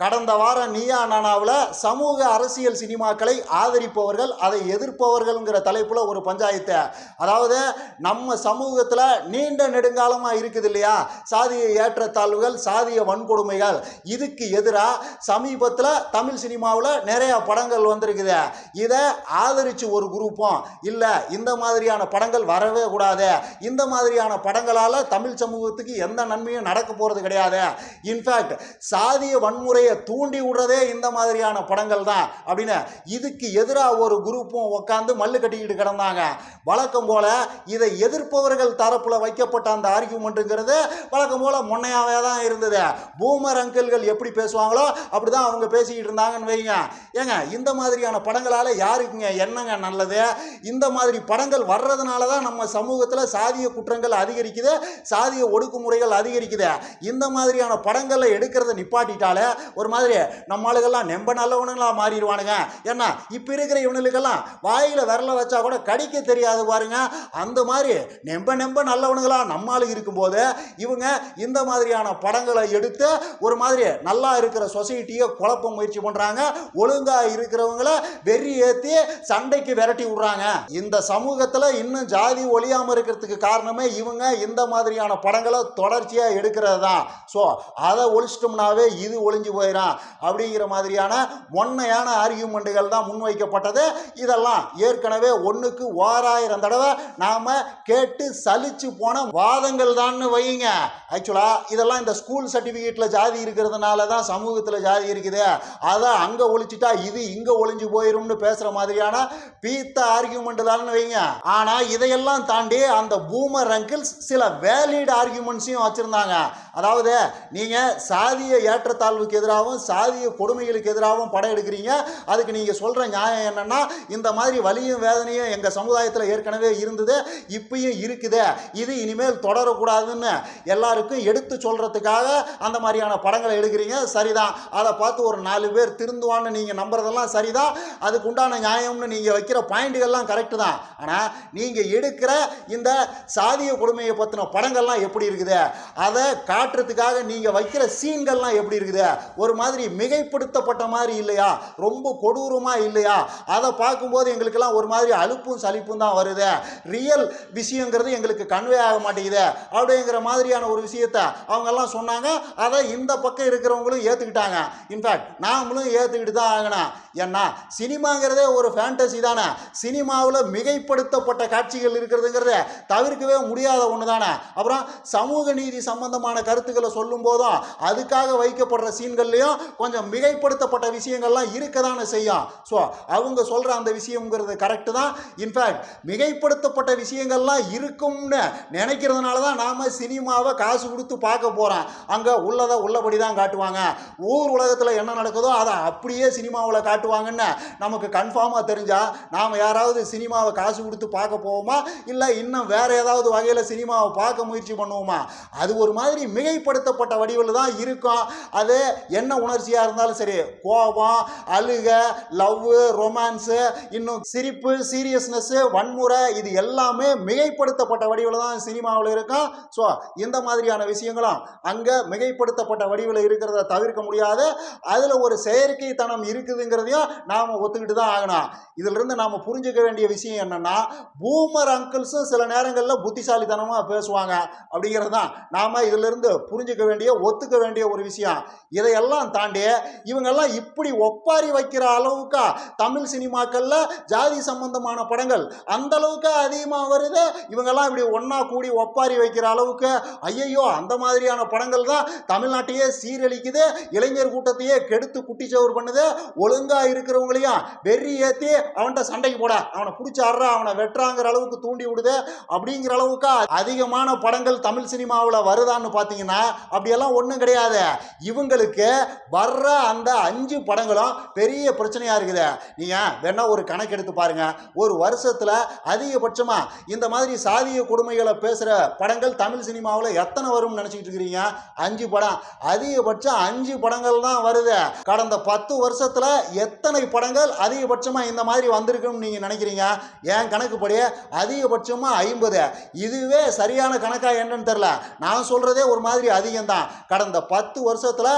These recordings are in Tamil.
கடந்த வாரம் நீயா நானாவில் சமூக அரசியல் சினிமாக்களை ஆதரிப்பவர்கள் அதை எதிர்ப்பவர்கள்ங்கிற தலைப்பில் ஒரு பஞ்சாயத்து. அதாவது நம்ம சமூகத்தில் நீண்ட நெடுங்காலமாக இருக்குது இல்லையா? சாதிய ஏற்றத்தாழ்வுகள் சாதிய வன்கொடுமைகள் இதுக்கு எதிராக சமீபத்தில் தமிழ் சினிமாவில் நிறைய படங்கள் வந்திருக்குது. இதை ஆதரித்து ஒரு குரூப்பும் இல்லை இந்த மாதிரியான படங்கள் வரவே கூடாது. இந்த மாதிரியான படங்களால் தமிழ் சமூகத்துக்கு எந்த நன்மையும் நடக்க போகிறது கிடையாது. இன்ஃபேக்ட் சாதிய வன்முறை வன்முறையை தூண்டி விடுறதே இந்த மாதிரியான படங்கள் தான் அப்படின்னு இதுக்கு எதிராக ஒரு குரூப்பும் உட்காந்து மல்லு கட்டிக்கிட்டு கிடந்தாங்க. வழக்கம் போல இதை எதிர்ப்பவர்கள் தரப்பில் வைக்கப்பட்ட அந்த ஆர்கியூமெண்ட்டுங்கிறது வழக்கம் போல் முன்னையாகவே தான் இருந்தது. பூமர் அங்கிள்கள் எப்படி பேசுவாங்களோ அப்படிதான் அவங்க பேசிக்கிட்டு இருந்தாங்கன்னு வைங்க. ஏங்க இந்த மாதிரியான படங்களால் யாருக்குங்க என்னங்க நல்லது? இந்த மாதிரி படங்கள் வர்றதுனால தான் நம்ம சமூகத்தில் சாதிய குற்றங்கள் அதிகரிக்குது சாதிய ஒடுக்குமுறைகள் அதிகரிக்குது. இந்த மாதிரியான படங்களை எடுக்கிறத நிப்பாட்டிட்டாலே ஒரு மாதிரி நம்மளுக்கெல்லாம் நெம்ப நல்லவனுங்களா மாறிடுவானுங்க. ஏன்னா இப்போ இருக்கிற இவனுங்களுக்கெல்லாம் வாயில் விரல வச்சா கூட கடிக்க தெரியாது பாருங்க. அந்த மாதிரி நெம்ப நெம்ப நல்லவனுங்களா நம்மளுக்கு இருக்கும்போது இவங்க இந்த மாதிரியான படங்களை எடுத்து ஒரு மாதிரி நல்லா இருக்கிற சொசைட்டியை குழப்ப முயற்சி பண்ணுறாங்க ஒழுங்காக இருக்கிறவங்கள வெறி ஏற்றி சண்டைக்கு விரட்டி விடுறாங்க. இந்த சமூகத்தில் இன்னும் ஜாதி ஒழியாமல் இருக்கிறதுக்கு காரணமே இவங்க இந்த மாதிரியான படங்களை தொடர்ச்சியாக எடுக்கிறது தான் ஸோ அதை ஒழிச்சிட்டோம்னாவே இது ஒழிஞ்சு போயிடும். அப்படிங்கிற மாதிரியான மொன்னையான ஆர்கியூமெண்ட்டுகள் தான் முன்வைக்கப்பட்டது. இதெல்லாம் ஏற்கனவே ஒன்றுக்கு ஓராயிரம் தடவை நாம் கேட்டு சலிச்சு போன வாதங்கள் தான்னு வைங்க. ஆக்சுவலாக இதெல்லாம் இந்த ஸ்கூல் சர்டிஃபிகேட்டில் ஜாதி இருக்கிறதுனால தான் சமூகத்தில் ஜாதி இருக்குது. அதை அங்கே ஒழிச்சிட்டா இது இங்கே ஒளிஞ்சு போயிரும்னு பேசுகிற மாதிரியான பீத்த ஆர்கியூமெண்ட் தான் வைங்க. ஆனால் இதையெல்லாம் தாண்டி அந்த பூமர் அங்கிள்ஸ் சில வேலிட் ஆர்கியூமெண்ட்ஸையும் வச்சுருந்தாங்க. அதாவது நீங்கள் சாதிய ஏற்றத்தாழ்வுக்கு எதிராகவும் சாதிய கொடுமைகளுக்கு எதிராகவும் படம் எடுக்கிறீங்க. அதுக்கு நீங்கள் சொல்கிற நியாயம் என்னன்னா இந்த மாதிரி வலியும் வேதனையும் எங்கள் சமுதாயத்தில் ஏற்கனவே இருந்தது இப்பயும் இருக்குது. இது இனிமேல் தொடரக்கூடாதுன்னு எல்லாருக்கும் எடுத்து சொல்கிறதுக்காக அந்த மாதிரியான படங்களை எடுக்கிறீங்க. சரிதான். அதை பார்த்து ஒரு நாலு பேர் திருந்துவான்னு நீங்கள் நம்புறதெல்லாம் சரிதான். அதுக்கு உண்டான நியாயம்னு நீங்கள் வைக்கிற பாயிண்ட்டுகள்லாம் கரெக்டு தான். ஆனால் நீங்கள் எடுக்கிற இந்த சாதிய கொடுமையை பற்றின படங்கள்லாம் எப்படி இருக்குது? அதை காட்டுறதுக்காக நீங்கள் வைக்கிற சீன்கள்லாம் எப்படி இருக்குது? ஒரு மாதிரி மிகைப்படுத்தப்பட்ட மாதிரி இல்லையா? ரொம்ப கொடூரமாக இல்லையா? அதை பார்க்கும்போது எங்களுக்கெல்லாம் ஒரு மாதிரி அலுப்பும் சலிப்பும் தான் வருது. ரியல் விஷயங்கிறது எங்களுக்கு கன்வே ஆக மாட்டேங்குது. அப்படிங்கிற மாதிரியான ஒரு விஷயத்த அவங்கெல்லாம் சொன்னாங்க. அதை இந்த பக்கம் இருக்கிறவங்களும் ஏற்றுக்கிட்டாங்க இன்ஃபேக்ட் நாமளும் ஏற்றுக்கிட்டு தான் ஆகணும். ஏன்னா சினிமாங்கிறதே ஒரு ஃபேண்டசி தானே. சினிமாவில் மிகைப்படுத்தப்பட்ட காட்சிகள் இருக்கிறதுங்கிறத தவிர்க்கவே முடியாத ஒன்று தானே. அப்புறம் சமூக நீதி சம்பந்தமான கருத்துக்களை சொல்லும் போதும் அதுக்காக வைக்கப்படுற சீன்கள் சீன்கள்லையும் கொஞ்சம் மிகைப்படுத்தப்பட்ட விஷயங்கள்லாம் இருக்க தானே செய்யும் ஸோ அவங்க சொல்கிற அந்த விஷயங்கிறது கரெக்டு தான். இன்ஃபேக்ட் மிகைப்படுத்தப்பட்ட விஷயங்கள்லாம் இருக்கும்னு நினைக்கிறதுனால தான் நாம் சினிமாவை காசு கொடுத்து பார்க்க போகிறோம் அங்கே உள்ளதை உள்ளபடி தான் காட்டுவாங்க. ஊர் உலகத்தில் என்ன நடக்குதோ அதை அப்படியே சினிமாவில் காட்டுவாங்கன்னு நமக்கு கன்ஃபார்மாக தெரிஞ்சால் நாம் யாராவது சினிமாவை காசு கொடுத்து பார்க்க போவோமா? இல்லை இன்னும் வேறு ஏதாவது வகையில் சினிமாவை பார்க்க முயற்சி பண்ணுவோமா? அது ஒரு மாதிரி மிகைப்படுத்தப்பட்ட வடிவில் தான் இருக்கும். அது என்ன உணர்ச்சியாக இருந்தாலும் சரி கோபம் அழுக லவ்வு ரொமான்ஸு இன்னும் சிரிப்பு சீரியஸ்னஸ்ஸு வன்முறை இது எல்லாமே மிகைப்படுத்தப்பட்ட வடிவில் தான் சினிமாவில் இருக்கும். ஸோ இந்த மாதிரியான விஷயங்களும் அங்கே மிகைப்படுத்தப்பட்ட வடிவில் இருக்கிறத தவிர்க்க முடியாது அதில் ஒரு செயற்கைத்தனம் இருக்குதுங்கிறதையும் நாம் ஒத்துக்கிட்டு தான் ஆகணும். இதிலிருந்து நாம் புரிஞ்சுக்க வேண்டிய விஷயம் என்னென்னா பூமர் அங்கிள்ஸும் சில நேரங்களில் புத்திசாலித்தனமாக பேசுவாங்க. அப்படிங்கிறது தான் நாம் இதிலிருந்து புரிஞ்சுக்க வேண்டிய ஒத்துக்க வேண்டிய ஒரு விஷயம். இதையெல்லாம் தாண்டி இவங்கெல்லாம் இப்படி ஒப்பாரி வைக்கிற அளவுக்கா தமிழ் சினிமாக்களில் ஜாதி சம்பந்தமான படங்கள் அந்த அளவுக்கு அதிகமாக வருது. இவங்கெல்லாம் இப்படி ஒன்றா கூடி ஒப்பாரி வைக்கிற அளவுக்கு ஐயையோ அந்த மாதிரியான படங்கள் தான் தமிழ்நாட்டையே சீரழிக்குது. இளைஞர் கூட்டத்தையே கெடுத்து குட்டிச்சவர் பண்ணுது. ஒழுங்காக இருக்கிறவங்களையும் வெறி ஏற்றி அவன்கிட்ட சண்டைக்கு போட அவனை பிடிச்சி ஆடுறா அவனை வெட்டுறாங்கிற அளவுக்கு தூண்டி விடுது. அப்படிங்கிற அளவுக்கு அதிகமான படங்கள் தமிழ் சினிமாவில் வருதான்னு பார்த்தீங்கன்னா அப்படியெல்லாம் ஒன்றும் கிடையாது. இவங்களுக்கு வர்ற அந்த அஞ்சு படங்களும் பெரிய பிரச்சனையாக இருக்குது. நீங்கள் வேணா ஒரு கணக்கு எடுத்து பாருங்க. ஒரு வருஷத்தில் அதிகபட்சமாக இந்த மாதிரி சாதிய கொடுமைகளை பேசுகிற படங்கள் தமிழ் சினிமாவில் எத்தனை வரும்னு நினச்சிக்கிட்டு இருக்கிறீங்க? அஞ்சு படம். அதிகபட்சம் அஞ்சு படங்கள் தான் வருது. கடந்த பத்து வருஷத்தில் எத்தனை படங்கள் அதிகபட்சமாக இந்த மாதிரி வந்திருக்குன்னு நீங்கள் நினைக்கிறீங்க? என் கணக்குப்படி அதிகபட்சமாக ஐம்பது. இதுவே சரியான கணக்கா என்னன்னு தெரில நான் சொல்கிறதே ஒரு மாதிரி அதிகம்தான். கடந்த பத்து வருஷத்தில்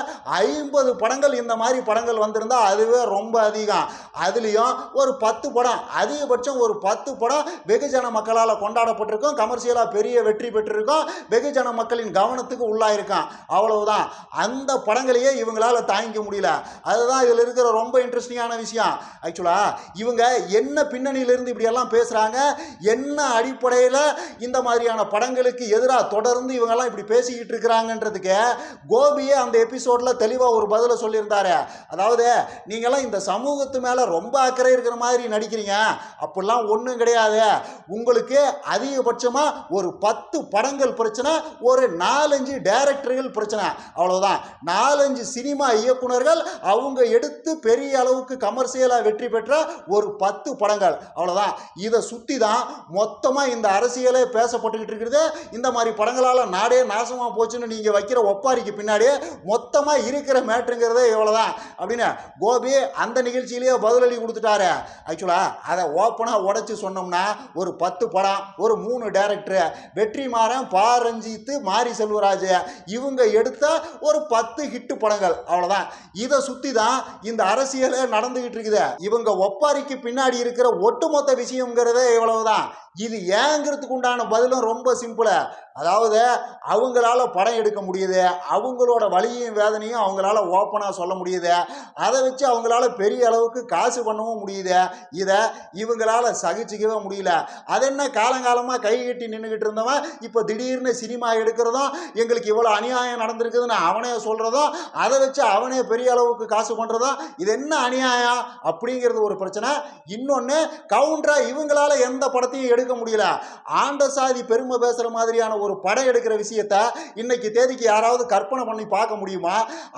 ஐம்பது படங்கள் இந்த மாதிரி படங்கள் வந்திருந்தால் அதுவே ரொம்ப அதிகம். அதுலேயும் ஒரு பத்து படம் அதிகபட்சம் ஒரு பத்து படம் வெகுஜன மக்களால் கொண்டாடப்பட்டிருக்கும் கமர்ஷியலாக பெரிய வெற்றி பெற்றிருக்கும் வெகுஜன மக்களின் கவனத்துக்கு உள்ளாயிருக்கான். அவ்வளவுதான். அந்த படங்களையே இவங்களால் தாங்கிக்க முடியல. அதுதான் இதில் இருக்கிற ரொம்ப இன்ட்ரெஸ்டிங்கான விஷயம். ஆக்சுவலாக இவங்க என்ன பின்னணியிலிருந்து இப்படியெல்லாம் பேசுகிறாங்க என்ன அடிப்படையில் இந்த மாதிரியான படங்களுக்கு எதிராக தொடர்ந்து இவங்கெல்லாம் இப்படி பேசிக்கிட்டு இருக்கிறாங்கன்றதுக்கு கோபியே அந்த எபிசோடில் தெளிவாக ஒரு பதிலை சொல்லியிருந்தாரு. அதாவது நீங்களாம் இந்த சமூகத்து மேலே ரொம்ப அக்கறை இருக்கிற மாதிரி நடிக்கிறீங்க. அப்படிலாம் ஒன்றும் கிடையாது. உங்களுக்கு அதிகபட்சமாக ஒரு பத்து படங்கள் பிரச்சனை ஒரு நாலஞ்சு டைரக்டர்கள் பிரச்சனை. அவ்வளவுதான். நாலஞ்சு சினிமா இயக்குனர்கள் அவங்க எடுத்து பெரிய அளவுக்கு கமர்ஷியலாக வெற்றி பெற்ற ஒரு பத்து படங்கள். அவ்வளோதான் இதை சுற்றி தான் மொத்தமாக இந்த அரசியலே பேசப்பட்டுக்கிட்டு இருக்கிறது இந்த மாதிரி படங்களால் நாடே நாசமாக போச்சுன்னு நீங்கள் வைக்கிற ஒப்பாரிக்கு பின்னாடி மொத்தமாக இருக்கிற இருக்கிற மேட்ருங்கிறதே இவ்வளோதான் அப்படின்னு கோபி அந்த நிகழ்ச்சியிலேயே பதிலடி கொடுத்துட்டாரு. ஆக்சுவலாக அதை ஓப்பனாக உடச்சி சொன்னோம்னா ஒரு பத்து படம் ஒரு மூணு டேரக்டரு வெற்றிமாறன் பா ரஞ்சித்து மாரி செல்வராஜ் இவங்க எடுத்த ஒரு பத்து ஹிட்டு படங்கள். அவ்வளோதான் இதை சுற்றி தான் இந்த அரசியலே நடந்துகிட்டு இருக்குது. இவங்க ஒப்பாரிக்கு பின்னாடி இருக்கிற ஒட்டுமொத்த விஷயங்கிறதே இவ்வளவுதான். இது ஏங்கிறதுக்கு உண்டான பதிலும் ரொம்ப சிம்பிளு அதாவது அவங்களால படம் எடுக்க முடியுது அவங்களோட வலியும் வேதனையும் அவங்களால ஓப்பனாக சொல்ல முடியுது அதை வச்சு அவங்களால பெரிய அளவுக்கு காசு பண்ணவும் முடியுது இதை இவங்களால சகிச்சுக்கவே முடியல. அது என்ன காலங்காலமாக கை கட்டி நின்றுக்கிட்டு இருந்தவன் இப்போ திடீர்னு சினிமா எடுக்கிறதும் எங்களுக்கு இவ்வளோ அநியாயம் நடந்திருக்குதுன்னு அவனே சொல்கிறதும் அதை வச்சு அவனே பெரிய அளவுக்கு காசு பண்ணுறதும் இது என்ன அநியாயம் அப்படிங்கிறது ஒரு பிரச்சனை. இன்னொன்று கவுண்டராக இவங்களால எந்த படத்தையும் எடுக்க முடியல. ஆண்ட சாதி பெருமை பேசுகிற மாதிரியான ஒரு ஒரு படம் எடுக்கிற விஷயத்த இன்னைக்கு தேதிக்கு யாராவது கற்பனை பண்ணி பார்க்க முடியுமா?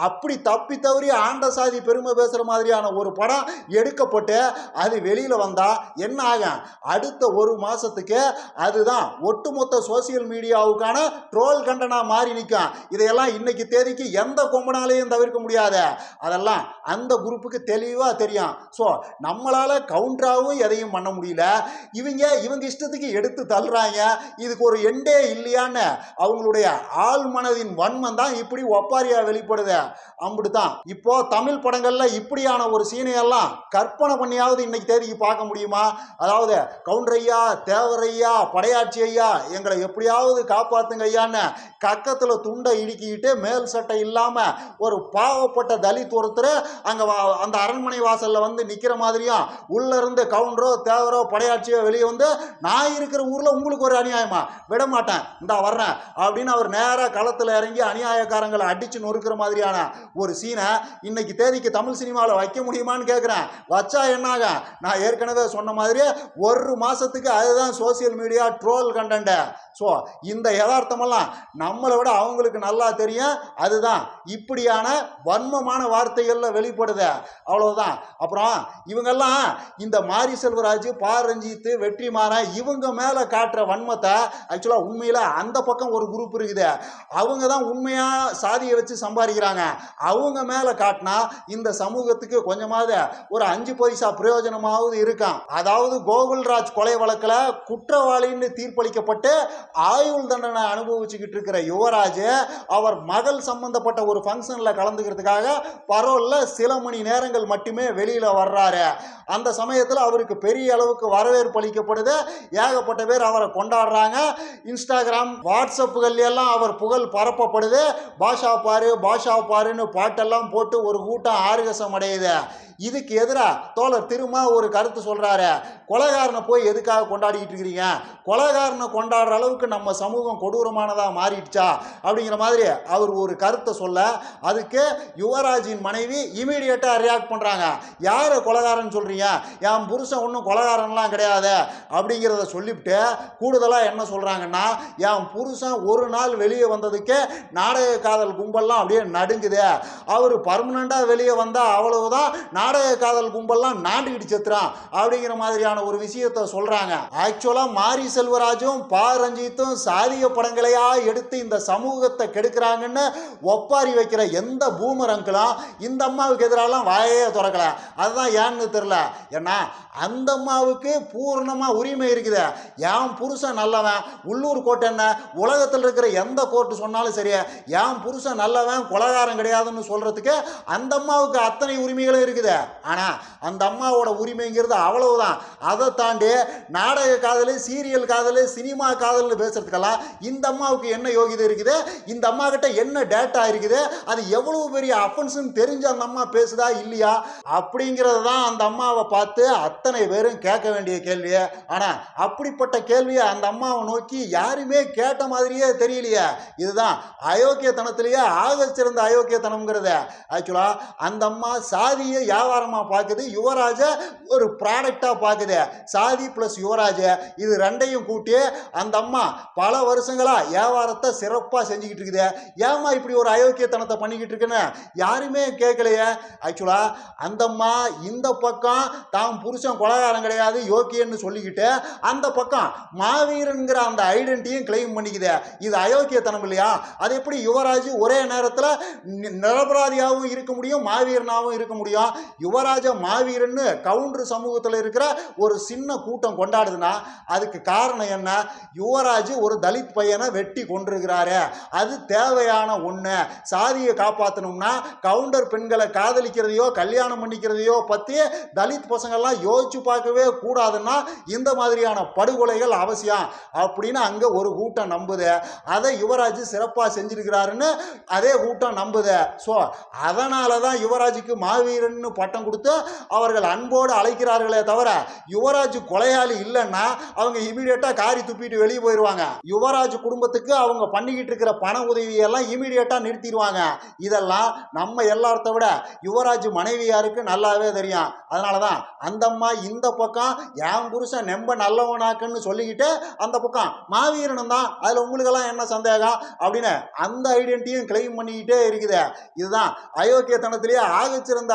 அப்படி தப்பி தவறி ஆண்ட சாதி பெருமை பேசுகிற மாதிரியான ஒரு படம் எடுக்கப்பட்டு அது வெளியில் வந்தால் என்ன ஆகும்? அடுத்த ஒரு மாதத்துக்கு அதுதான் ஒட்டுமொத்த சோசியல் மீடியாவுக்கான ட்ரோல் கண்டனாக மாறி நிற்கும் இதையெல்லாம் இன்னைக்கு தேதிக்கு எந்த கொம்பனாலையும் தவிர்க்க முடியாது. அதெல்லாம் அந்த குரூப்புக்கு தெளிவாக தெரியும். ஸோ நம்மளால் கவுண்டராகவும் எதையும் பண்ண முடியல. இவங்க இவங்க இஷ்டத்துக்கு எடுத்து தள்ளுறாங்க. இதுக்கு ஒரு எண்டே இல்லையான்னு அவங்களுடைய ஆள் மனதின் வன்மம் தான் இப்படி ஒப்பாரியா வெளிப்படுது. அம்புட்டு தான் இப்போ தமிழ் படங்கள்ல இப்படியான ஒரு சீனையெல்லாம் கற்பனை பண்ணியாவது இன்னைக்கு தேதிக்கு பார்க்க முடியுமா? அதாவது கவுண்டரையா தேவரையா படையாட்சி ஐயா எங்களை எப்படியாவது காப்பாத்துங்க ஐயான்னு கக்கத்துல துண்டை இடுக்கிக்கிட்டு மேல் சட்டை இல்லாம ஒரு பாவப்பட்ட தலித் ஒருத்தர் அங்க வா- அந்த அரண்மனை வாசல்ல வந்து நிக்கிற மாதிரியும் உள்ள இருந்து கவுண்டரோ தேவரோ படையாட்சியோ வெளியே வந்து நான் இருக்கிற ஊர்ல உங்களுக்கு ஒரு அநியாயமா? விட மாட்டேன் இந்தா வர்றேன் அப்படின்னு அவர் நேராக களத்தில் இறங்கி அநியாயக்காரங்களை அடித்து நொறுக்கிற மாதிரியான ஒரு சீனை இன்னைக்கு தேதிக்கு தமிழ் சினிமாவில் வைக்க முடியுமான்னு கேட்குறேன் வச்சா என்னாக? நான் ஏற்கனவே சொன்ன மாதிரி ஒரு மாதத்துக்கு அதுதான் social media troll content so இந்த யதார்த்தமெல்லாம் நம்மளை விட அவங்களுக்கு நல்லா தெரியும். அதுதான் இப்படியான வன்மமான வார்த்தைகளில் வெளிப்படுது. அவ்வளோதான் அப்புறம் இவங்கெல்லாம் இந்த மாரி செல்வராஜ் பா ரஞ்சித்து வெற்றிமாறன் இவங்க மேலே காட்டுற வன்மத்தை ஆக்சுவலாக உண்மையில் அந்த பக்கம் ஒரு குரூப் இருக்குது. அவங்க தான் உண்மையாக சாதியை வச்சு சம்பாதிக்கிறாங்க. அவங்க மேலே காட்டினா இந்த சமூகத்துக்கு கொஞ்சமாவது ஒரு அஞ்சு பைசா பிரயோஜனமாவது இருக்கும். அதாவது கோகுல்ராஜ் கொலை வழக்கில் குற்றவாளின்னு தீர்ப்பளிக்கப்பட்டு ஆயுள் தண்டனை அனுபவிச்சுக்கிட்டு இருக்கிற யுவராஜ் அவர் மகள் சம்பந்தப்பட்ட ஒரு ஃபங்க்ஷனில் கலந்துக்கிறதுக்காக பரோலில் சில மணி நேரங்கள் மட்டுமே வெளியில் வர்றாரு. அந்த சமயத்தில் அவருக்கு பெரிய அளவுக்கு வரவேற்பு அளிக்கப்படுது. ஏகப்பட்ட பேர் அவரை கொண்டாடுறாங்க. இன்ஸ்டாகிராம் வாட்ஸ்அப்புகள் எல்லாம் அவர் புகழ் பரப்பப்படுது. பாஷா பாரு பாஷா பாருன்னு பாட்டெல்லாம் போட்டு ஒரு கூட்டம் ஆர்கசம் அடையுது. இதுக்கு எதிராக தோழர் திரும்ப ஒரு கருத்து சொல்கிறாரு கொலைகாரனை போய் எதுக்காக கொண்டாடிக்கிட்டு இருக்கிறீங்க? கொலைகாரனை கொண்டாடுற அளவுக்கு நம்ம சமூகம் கொடூரமானதாக மாறிடுச்சா? அப்படிங்கிற மாதிரி அவர் ஒரு கருத்தை சொல்ல அதுக்கு யுவராஜின் மனைவி இமீடியட்டாக ரியாக்ட் பண்ணுறாங்க யார் கொலைகாரன் சொல்கிறீங்க என் புருஷன் ஒன்றும் கொலைகாரன்லாம் கிடையாது. அப்படிங்கிறத சொல்லிவிட்டு கூடுதலாக என்ன சொல்கிறாங்கன்னா என் புருஷன் ஒரு நாள் வெளியே வந்ததுக்கு நாடக காதல் கும்பல்லாம் அப்படியே நடுங்குது. அவர் பர்மனெண்ட்டாக வெளியே வந்தால் அவ்வளவுதான் நாடக காதல் கும்பல்லாம் நாண்டுகிட்டு செத்துறான் அப்படிங்கிற மாதிரியான ஒரு விஷயத்த சொல்றாங்க. ஆக்சுவலா மாரி செல்வராஜும் பா. ரஞ்சித்தும் சாதிய படங்களையா எடுத்து இந்த சமூகத்தை கெடுக்கிறாங்கன்னு ஒப்பாரி வைக்கிற எந்த பூமர் இந்த அம்மாவுக்கு எதிராலாம் வாயே திறக்கல. அதுதான் ஏன்னு தெரில. ஏன்னா அந்த அம்மாவுக்கு பூர்ணமா உரிமை இருக்குது. என் புருஷன் நல்லவன் உள்ளூர் கோர்ட் என்ன உலகத்தில் இருக்கிற எந்த கோர்ட்டு சொன்னாலும் சரி என் புருஷன் நல்லவன் கொலகாரம் கிடையாதுன்னு சொல்றதுக்கு அந்த அம்மாவுக்கு அத்தனை உரிமைகளும் இருக்குது. ஆனால் அந்த அம்மாவோட உரிமைங்கிறது அவ்வளவுதான். அதை தாண்டி நாடக காதல் சீரியல் காதல் சினிமா காதல்னு பேசுறதுக்கெல்லாம் இந்த அம்மாவுக்கு என்ன யோகிதை இருக்குது? இந்த அம்மா கிட்ட என்ன டேட்டா இருக்குது? அது எவ்வளவு பெரிய அஃபென்ஸ்னு தெரிஞ்ச அந்த அம்மா பேசுதா இல்லையா? அப்படிங்கிறது தான் அந்த அம்மாவை பார்த்து அத்தனை பேரும் கேட்க வேண்டிய கேள்வி ஆனால் அப்படிப்பட்ட கேள்வியை அந்த அம்மாவை நோக்கி யாருமே கேட்ட மாதிரியே தெரியலையே. இதுதான் அயோக்கியத்தனத்திலேயே ஆக சிறந்த அயோக்கியத்தனம்ங்கிறத. ஆக்சுவலாக அந்த அம்மா சாதியை வியாபாரமாக பார்க்குது யுவராஜ ஒரு ப்ராடக்டாக பார்க்குது சாதி ப்ளஸ் யுவராஜ. இது ரெண்டையும் கூட்டி அந்த அம்மா பல வருஷங்களாக வியாபாரத்தை சிறப்பாக செஞ்சுக்கிட்டு இருக்குது. ஏம்மா இப்படி ஒரு அயோக்கியத்தனத்தை பண்ணிக்கிட்டு இருக்குன்னு யாருமே கேட்கலையே. ஆக்சுவலாக அந்த அம்மா இந்த பக்கம் தாம் புருஷன் கொலகாரம் கிடையாது யோக்கியன்னு சொல்லிக்கிட்டு அந்த பக்கம் மாவீரன்கிற அந்த ஐடென்டிட்டியும் கிளைம் பண்ணிக்குது. இது அயோக்கியத்தனம் இல்லையா? அது எப்படி யுவராஜ் ஒரே நேரத்தில் நிரபராதியாகவும் இருக்க முடியும் மாவீரனாகவும் இருக்க முடியும்? யுவராஜ மாவீரன்னு கவுண்டர் சமூகத்தில் இருக்கிற ஒரு சின்ன கூட்டம் கொண்டாடுதுன்னா அதுக்கு காரணம் என்ன? யுவராஜ் ஒரு தலித் பையனை வெட்டி கொண்டிருக்கிறாரு அது தேவையான ஒன்று சாதியை காப்பாற்றணும்னா கவுண்டர் பெண்களை காதலிக்கிறதையோ கல்யாணம் பண்ணிக்கிறதையோ பற்றி தலித் பசங்கள்லாம் யோசிச்சு பார்க்கவே கூடாதுன்னா இந்த மாதிரியான படுகொலைகள் அவசியம் அப்படின்னு அங்கே ஒரு கூட்டம் நம்புது. அதை யுவராஜ் சிறப்பாக செஞ்சிருக்கிறாருன்னு அதே கூட்டம் நம்புது. ஸோ அதனால தான் யுவராஜுக்கு மாவீரன்னு பட்டம் கொடுத்து அவர்கள் அன்போடு அழைக்கிறார்களே தவிர யுவராஜ் கொலையாளி இல்லைன்னா அவங்க இமீடியட்டாக காரி துப்பிட்டு வெளியே போயிடுவாங்க யுவராஜ் குடும்பத்துக்கு அவங்க பண்ணிக்கிட்டு இருக்கிற பண உதவியெல்லாம் இமீடியட்டாக நிறுத்திடுவாங்க. இதெல்லாம் நம்ம எல்லாத்த விட யுவராஜ் மனைவியாருக்கு நல்லாவே தெரியும். அதனால தான் அந்தம்மா இந்த பக்கம் என் புருஷன் நெம்ப நல்லவனாக்குன்னு சொல்லிக்கிட்டு அந்த பக்கம் மாவீரனும் தான் அதில் உங்களுக்கெல்லாம் என்ன சந்தேகம்? அப்படின்னு அந்த ஐடென்டிட்டியும் கிளைம் பண்ணிக்கிட்டே இருக்குது. இதுதான் அயோக்கியத்தனத்திலேயே ஆகச்சிறந்த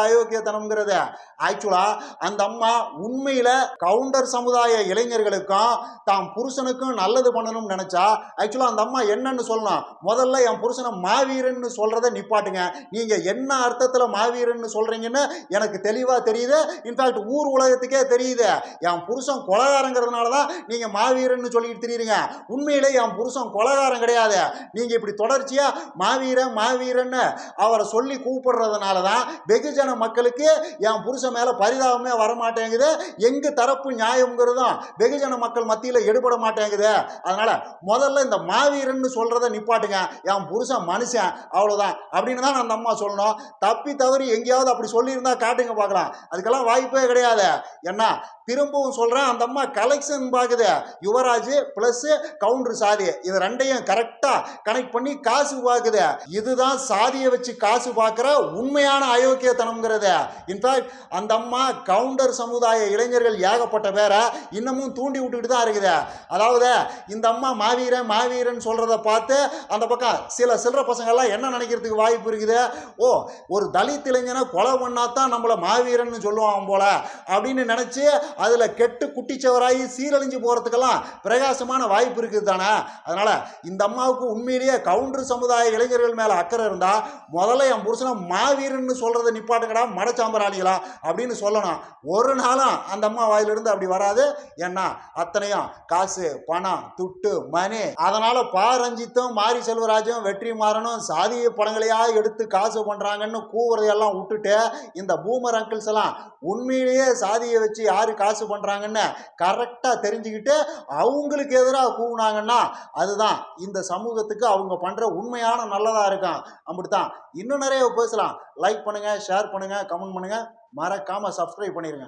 அயோக்கியத்தனம்ங்கிறது ஆக்சுவலாக அந்த அம்மா உண்மையில் கவுண்டர் சமுதாய இளைஞர்களுக்கும் தாம் புருஷனுக்கும் நல்லது பண்ணணும்னு நினச்சா ஆக்சுவலாக அந்த அம்மா என்னன்னு சொல்லணும் முதல்ல என் புருஷனை மாவீரன்னு சொல்கிறத நிப்பாட்டுங்க. நீங்கள் என்ன அர்த்தத்தில் மாவீரன்னு சொல்கிறீங்கன்னு எனக்கு தெளிவாக தெரியுது. இன்ஃபேக்ட் ஊர் உலகத்துக்கே தெரியுது. என் புருஷன் கொலகாரங்கிறதுனால தான் நீங்கள் மாவீரன்னு சொல்லிட்டு தெரியுறீங்க. உண்மையிலே என் புருஷன் கொலகாரம் கிடையாது. நீங்கள் இப்படி தொடர்ச்சியாக மாவீரன் மாவீரன்னு அவரை சொல்லி கூப்பிடுறதுனால தான் வெகுஜன மக்களுக்கு என் புருஷன் மேலே பரிதாபமே வரமாட்டேங்குது எங்கு தரப்பு நியாயங்கிறதும் வெகுஜன மக்கள் மத்தியில் எடுபட மாட்டேங்குது. அதனால் முதல்ல இந்த மாவீரன்னு சொல்கிறத நிப்பாட்டுங்க. என் புருஷன் மனுஷன் அவ்வளோதான் அப்படின்னு தான் அந்த அம்மா சொல்லணும். தப்பி தவறி எங்கேயாவது அப்படி சொல்லியிருந்தா காட்டுங்க பார்க்கலாம். அதுக்கெல்லாம் வாய்ப்பே கிடையாது. என்ன? திரும்பவும் சொல்கிறேன் அந்த அம்மா கலெக்ஷன் பார்க்குது யுவராஜ் ப்ளஸ்ஸு கவுண்டர் சாதி. இது ரெண்டையும் கரெக்டாக கனெக்ட் பண்ணி காசு பார்க்குது இதுதான் சாதியை வச்சு காசு பார்க்குற உண்மையான அயோக்கியத்தனம்ங்கிறது. இன்ஃபேக்ட் அந்த அம்மா கவுண்டர் சமுதாய இளைஞர்கள் ஏகப்பட்ட பேரை இன்னமும் தூண்டி விட்டுக்கிட்டு தான் இருக்குது. அதாவது இந்த அம்மா மாவீரன் மாவீரன் சொல்கிறத பார்த்து அந்த பக்கம் சில சில்லற பசங்கள்லாம் என்ன நினைக்கிறதுக்கு வாய்ப்பு இருக்குது? ஓ ஒரு தலித் இளைஞனை கொலை பண்ணாதான் நம்மளை மாவீரன் சொல்லுவான் போல அப்படின்னு நினச்சி அதில் கெட்டு குட்டிச்சவராகி சீரழிஞ்சு போகிறதுக்கெல்லாம் பிரகாசமான வாய்ப்பு இருக்குது தானே? அதனால் இந்த அம்மாவுக்கு உண்மையிலேயே கவுண்டர் சமுதாய இளைஞர்கள் மேலே அக்கறை இருந்தால் முதல்ல என் புருஷனை மாவீரன்னு சொல்கிறத நிப்பாட்டுங்கடா மடச்சாம்பராளிகளா அப்படின்னு சொல்லணும். ஒரு நாளும் அந்த அம்மா வாயிலிருந்து அப்படி வராது. ஏன்னா அத்தனையும் காசு பணம் துட்டு மணி அதனால் பா ரஞ்சித்தும் மாரி செல்வராஜும் வெற்றி மாறனும் சாதிய படங்களையா எடுத்து காசு பண்ணுறாங்கன்னு கூவுறதையெல்லாம் விட்டுட்டு இந்த பூமர் அங்கிள்ஸ் எல்லாம் உண்மையிலேயே சாதியை வச்சு யார் காசு பண்ணுறாங்கன்னு கரெக்டாக தெரிஞ்சுக்கிட்டு அவங்களுக்கு எதிராக கூவுனாங்கன்னா அதுதான் இந்த சமூகத்துக்கு அவங்க பண்ணுற உண்மையான நல்லதாக இருக்கும் அப்படித்தான். இன்னும் நிறைய பேசலாம். லைக் பண்ணுங்கள் ஷேர் பண்ணுங்கள் கமெண்ட் பண்ணுங்கள் மறக்காமல் சப்ஸ்கிரைப் பண்ணிடுங்க